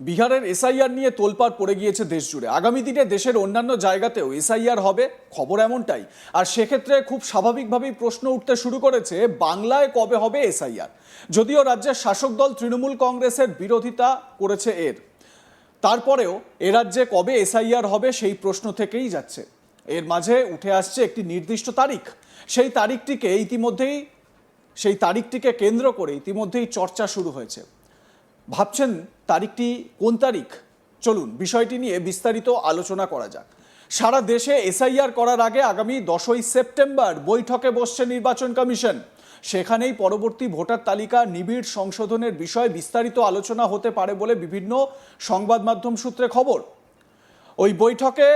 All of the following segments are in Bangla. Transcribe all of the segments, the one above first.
বিহারের এসআইআর নিয়ে তোলপাড় পড়ে গিয়েছে দেশ জুড়ে আগামী দিনে দেশের অন্যান্য জায়গাতেও এসআইআর হবে, খবর এমনটাই। আর সেক্ষেত্রে খুব স্বাভাবিকভাবেই প্রশ্ন উঠতে শুরু করেছে, বাংলায় কবে হবে এসআইআর? যদিও রাজ্যের শাসক দল তৃণমূল কংগ্রেসের বিরোধিতা করেছে এর। তারপরেও এ রাজ্যে কবে এসআইআর হবে সেই প্রশ্ন থেকেই যাচ্ছে। এর মাঝে উঠে আসছে একটি নির্দিষ্ট তারিখ। সেই তারিখটিকে ইতিমধ্যেই, সেই তারিখটিকে কেন্দ্র করে ইতিমধ্যেই চর্চা শুরু হয়েছে। ভাবছেন তারিখটি কোন তারিখ? চলুন, বিষয়টি নিয়ে বিস্তারিত আলোচনা করা যাক। সারা দেশে এসআইআর করার আগে আগামী দশই সেপ্টেম্বর বৈঠকে বসছে নির্বাচন কমিশন। সেখানেই পরবর্তী ভোটার তালিকা নিবিড় সংশোধনের বিষয়ে বিস্তারিত আলোচনা হতে পারে বলে বিভিন্ন সংবাদ মাধ্যম সূত্রে খবর। ওই বৈঠকে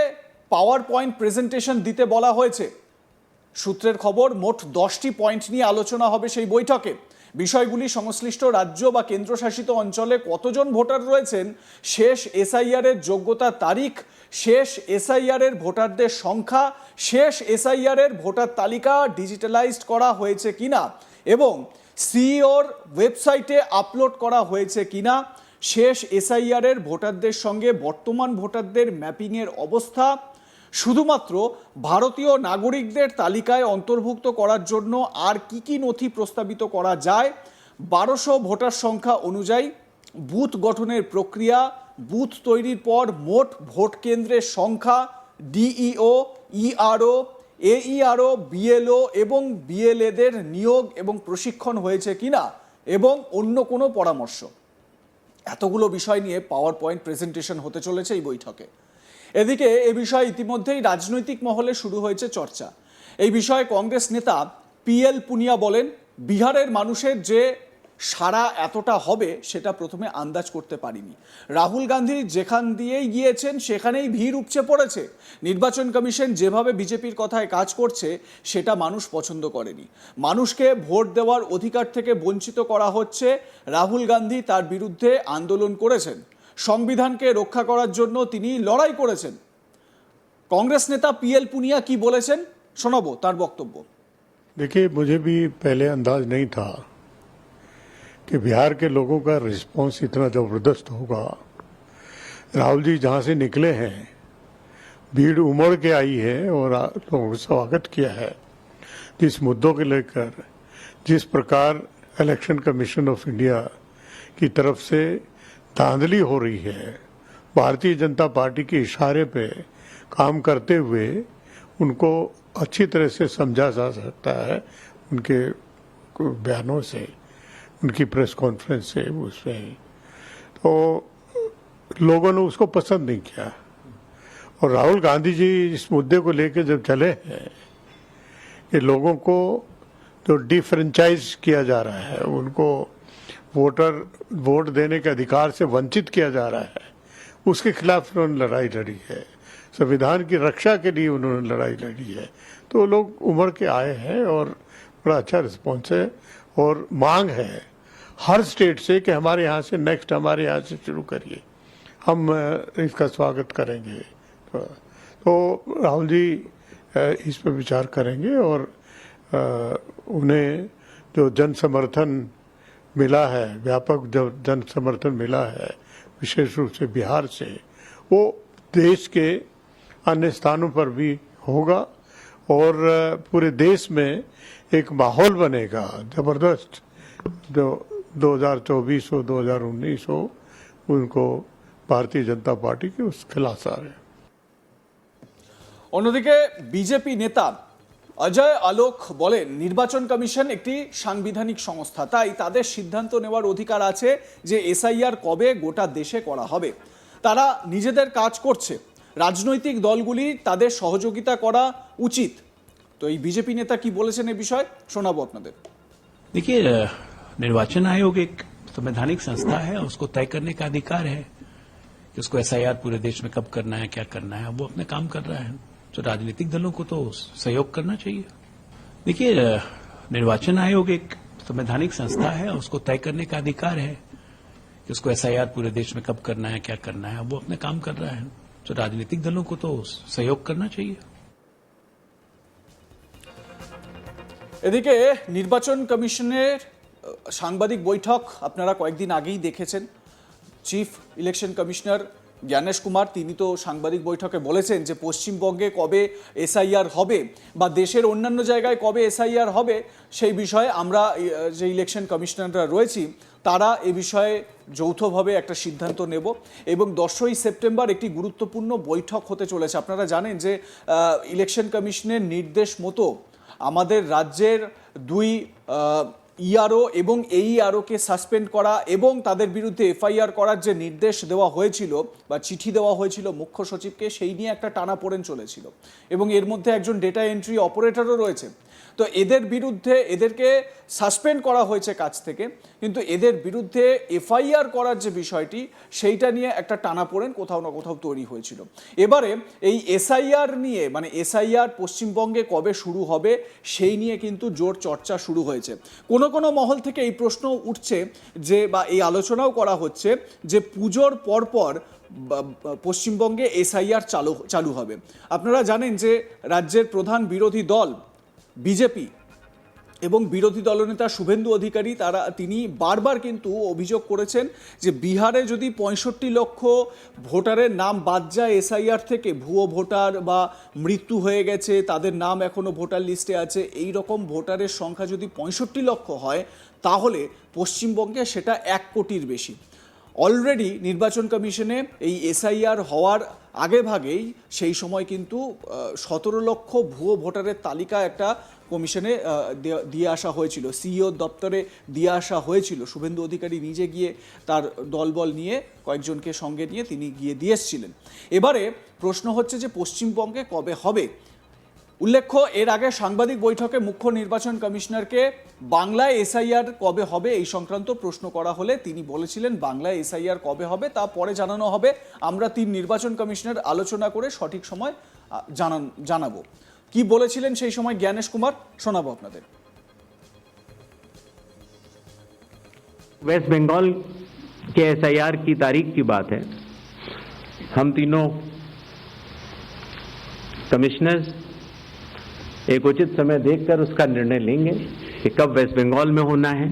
পাওয়ার পয়েন্ট প্রেজেন্টেশন দিতে বলা হয়েছে। সূত্রের খবর, মোট দশটি পয়েন্ট নিয়ে আলোচনা হবে সেই বৈঠকে। বিষয়গুলি সংশ্লিষ্ট রাজ্য বা কেন্দ্রশাসিত অঞ্চলে কতজন ভোটার রয়েছেন, শেষ এসআইআর এর যোগ্যতা তারিখ, শেষ এসআইআর এর ভোটারদের সংখ্যা, শেষ এসআইআর এর ভোটার তালিকা ডিজিটালাইজড করা হয়েছে কিনা এবং সিইওর ওয়েবসাইটে আপলোড করা হয়েছে কিনা, শেষ এসআইআর এর ভোটারদের সঙ্গে বর্তমান ভোটারদের ম্যাপিংয়ের অবস্থা শুধুমাত্র ভারতীয় নাগরিকদের তালিকায় অন্তর্ভুক্ত করার জন্য আর কি কি নথি প্রস্তাবিত করা যায়? বারোশো ভোটার সংখ্যা অনুযায়ী বুথ গঠনের প্রক্রিয়া, বুথ তৈরির পর মোট ভোট কেন্দ্রের সংখ্যা, ডিইও, ইআরও, এইআরও, বিএলও এবং বিএলএদের নিয়োগ এবং প্রশিক্ষণ হয়েছে কিনা এবং অন্য কোনো পরামর্শ? এতগুলো বিষয় নিয়ে পাওয়ার পয়েন্ট প্রেজেন্টেশন হতে চলেছে এই বৈঠকে। এদিকে এ বিষয়ে ইতিমধ্যেই রাজনৈতিক মহলে শুরু হয়েছে চর্চা। এই বিষয়ে কংগ্রেস নেতা পিএল পুনিয়া বলেন, বিহারের মানুষের যে সারা এতটা হবে সেটা প্রথমে আন্দাজ করতে পারিনি। রাহুল গান্ধী যেখান দিয়েই গিয়েছেন সেখানেই ভিড় উপচে পড়েছে। নির্বাচন কমিশন যেভাবে বিজেপির কথায় কাজ করছে, সেটা মানুষ পছন্দ করেনি। মানুষকে ভোট দেওয়ার অধিকার থেকে বঞ্চিত করা হচ্ছে। রাহুল গান্ধী তার বিরুদ্ধে আন্দোলন করেছেন। সংবিধানকে রক্ষা করার জন্য তিনি লড়াই করেছেন কংগ্রেস নেতা পিএল পুনিয়া কি বলেছেন শোনাবো তার বক্তব্য देखिए मुझे भी पहले अंदाज नहीं था कि बिहार के लोगों का रिस्पांस इतना जबरदस्त होगा राहुल जी जहां से निकले हैं भीड़ उमड़ के आई है और आ- लोगों को स्वागत किया है जिस मुद्दों के लेकर जिस प्रकार इलेक्शन कमीशन ऑफ इंडिया की तरफ से धांधली हो रही है। भारतीय जनता पार्टी के इशारे पे काम करते हुए उनको अच्छी तरह से समझा जा सकता है उनके बयानों से, उनकी प्रेस कॉन्फ्रेंस से, उसमें। तो लोगों ने उसको पसंद नहीं किया। और राहुल गांधी जी इस मुद्दे को लेकर जब चले हैं कि लोगों को जो डिफ्रेंचाइज किया जा रहा है, उनको वोटर वोट देने के अधिकार से वंचित किया जा रहा है। उसके खिलाफ उन्होंने लड़ाई लड़ी है। संविधान की रक्षा के लिए उन्होंने लड़ाई लड़ी है। तो लोग उमड़ के आए हैं और बड़ा अच्छा रिस्पॉन्स है और मांग है हर स्टेट से कि हमारे यहाँ से नेक्स्ट हमारे यहाँ से शुरू करिए। हम इसका स्वागत करेंगे। तो, तो राहुल जी इस पर विचार करेंगे और उन्हें जो जन समर्थन मिला है व्यापक जो जन समर्थन मिला है विशेष रूप से बिहार से वो देश के अन्य स्थानों पर भी होगा और अ, पूरे देश में एक माहौल बनेगा जबरदस्त जो 2024 हो 2019 हो उनको भारतीय जनता पार्टी के उस खिलाफ आ रहे हैं অন্যদিকে বিজেপি নেতা অজয় আলোক বলেন নির্বাচন কমিশন একটি সাংবিধানিক সংস্থা তাই তাদের সিদ্ধান্ত নেওয়ার অধিকার আছে যে এসআইআর কবে গোটা দেশে করা হবে তারা নিজেদের কাজ করছে রাজনৈতিক দলগুলি তাদের সহযোগিতা করা উচিত তো এই বিজেপি নেতা কি বলেছেন এই বিষয়ে শোনাবো আপনাদের देखिए अ, निर्वाचन आयोग एक संवैधानिक संस्था है उसको तय करने का अधिकार है कि उसको एसआईआर पूरे देश में कब करना है क्या करना है अब वो अपने काम कर रहा है तो राजनीतिक दलों को तो सहयोग करना चाहिए देखिए अ, निर्वाचन आयोग एक संवैधानिक संस्था है उसको तय करने का अधिकार है कि उसको एसआईआर पूरे देश में कब करना है क्या करना है अब वो अपने काम कर रहा है तो राजनीतिक दलों को तो सहयोग करना चाहिए এদিকে নির্বাচন কমিশনের আহ, সাংবাদিক বৈঠক আপনারা কয়েকদিন আগেই দেখেছেন chief election commissioner Gyanesh Kumar, তিনি তো সাংবাদিক বৈঠকে বলেছেন যে পশ্চিমবঙ্গে কবে এসআইআর হবে বা দেশের অন্যান্য জায়গায় কবে এসআইআর হবে সেই বিষয়ে আমরা যে ইলেকশন কমিশনাররা রয়েছি, তারা এ বিষয়ে যৌথভাবে একটা সিদ্ধান্ত নেব এবং দশই সেপ্টেম্বর একটি গুরুত্বপূর্ণ বৈঠক হতে চলেছে। আপনারা জানেন যে ইলেকশন কমিশনের নির্দেশ মতো আমাদের রাজ্যের দুই ইআরও এবং এই আরওকে সাসপেন্ড করা এবং তাদের বিরুদ্ধে এফআইআর করার যে নির্দেশ দেওয়া হয়েছিল বা চিঠি দেওয়া হয়েছিল মুখ্য সচিবকে, সেই নিয়ে একটা টানা পড়েন চলেছিল। এবং এর মধ্যে একজন ডেটা এন্ট্রি অপারেটরও রয়েছে। তো এদের বিরুদ্ধে এদেরকে সাসপেন্ড করা হয়েছে কাজ থেকে, কিন্তু এদের বিরুদ্ধে এফআইআর করার যে বিষয়টি, সেইটা নিয়ে একটা টানাপোড়েন কোথাও না কোথাও তৈরি হয়েছিল। এবারে এই এসআইআর নিয়ে মানে এসআইআর পশ্চিমবঙ্গে কবে শুরু হবে, সেই নিয়ে কিন্তু জোর চর্চা শুরু হয়েছে। কোনো কোনো মহল থেকে এই প্রশ্ন উঠছে যে, বা এই আলোচনাও করা হচ্ছে যে, পুজোর পরপর পশ্চিমবঙ্গে এসআইআর চালু চালু হবে। আপনারা জানেন যে, রাজ্যের প্রধান বিরোধী দল বিজেপি এবং বিরোধী দলনেতা শুভেন্দু অধিকারী, তারা, তিনি বারবার কিন্তু অভিযোগ করেছেন যে বিহারে যদি পঁয়ষট্টি লক্ষ ভোটারের নাম বাদ যায় এসআইআর থেকে, ভুয়ো ভোটার বা মৃত্যু হয়ে গেছে, তাদের নাম এখনও ভোটার লিস্টে আছে, এই রকম ভোটারের সংখ্যা যদি পঁয়ষট্টি লক্ষ হয়, তাহলে পশ্চিমবঙ্গে সেটা এক কোটির বেশি। অলরেডি নির্বাচন কমিশনে এই এসআইআর হওয়ার আগে ভাগেই সেই সময় কিন্তু সতেরো লক্ষ ভুয়ো ভোটারের তালিকা একটা কমিশনে দিয়ে আসা হয়েছিল। সিইও দপ্তরে দিয়ে আসা হয়েছিল। শুভেন্দু অধিকারী নিজে গিয়ে তার দলবল নিয়ে কয়েকজনকে সঙ্গে নিয়ে তিনি গিয়ে দিয়ে এসেছিলেন। এবারে প্রশ্ন হচ্ছে যে পশ্চিমবঙ্গে কবে হবে? উল্লেখ্য এর আগে সাংবাদিক বৈঠকে মুখ্য নির্বাচন কমিশনারকে বাংলায় এসআইআর কবে হবে এই সংক্রান্ত প্রশ্ন করা হলে তিনি বলেছিলেন বাংলায় এসআইআর কবে হবে তা পরে জানানো হবে আমরা তিন নির্বাচন কমিশনার আলোচনা করে সঠিক সময় আহ, জানান জানাবো কি বলেছিলেন সেই সময় জ্ঞানেশ কুমার শোনাবো আপনাদের वेस्ट बंगाल के एसआईआर की तारीख की बात है हम तीनों कमिश्नर्स एक उचित समय देखकर उसका निर्णय लेंगे कि कब वेस्ट बंगाल में होना है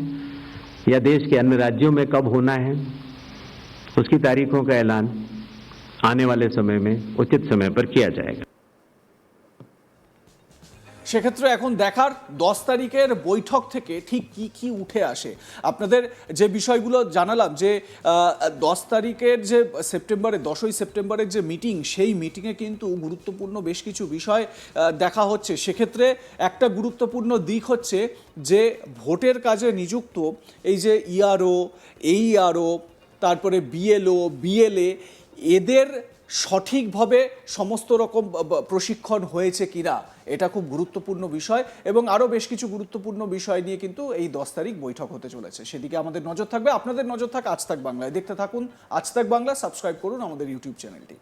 या देश के अन्य राज्यों में कब होना है। उसकी तारीखों का ऐलान आने वाले समय में उचित समय पर किया जाएगा। সেক্ষেত্রে এখন দেখার দশ তারিখের বৈঠক থেকে ঠিক কি কি উঠে আসে? আপনাদের যে বিষয়গুলো জানালাম যে দশ তারিখের যে সেপ্টেম্বরে, দশই সেপ্টেম্বরের যে মিটিং, সেই মিটিংয়ে কিন্তু গুরুত্বপূর্ণ বেশ কিছু বিষয় দেখা হচ্ছে। সেক্ষেত্রে একটা গুরুত্বপূর্ণ দিক হচ্ছে যে, ভোটের কাজে নিযুক্ত এই যে ইআরও এইআরও তারপরে বিএলও বিএলএ এদের সঠিকভাবে সমস্ত রকম প্রশিক্ষণ হয়েছে কিনা, এটা খুব গুরুত্বপূর্ণ বিষয় এবং আরও বেশ কিছু গুরুত্বপূর্ণ বিষয় নিয়ে কিন্তু এই দশ তারিখ বৈঠক হতে চলেছে। সেদিকে আমাদের নজর থাকবে। আপনাদের নজর থাক আজ থাক বাংলায়। দেখতে থাকুন আজ থাক বাংলা, সাবস্ক্রাইব করুন আমাদের ইউটিউব চ্যানেলটি।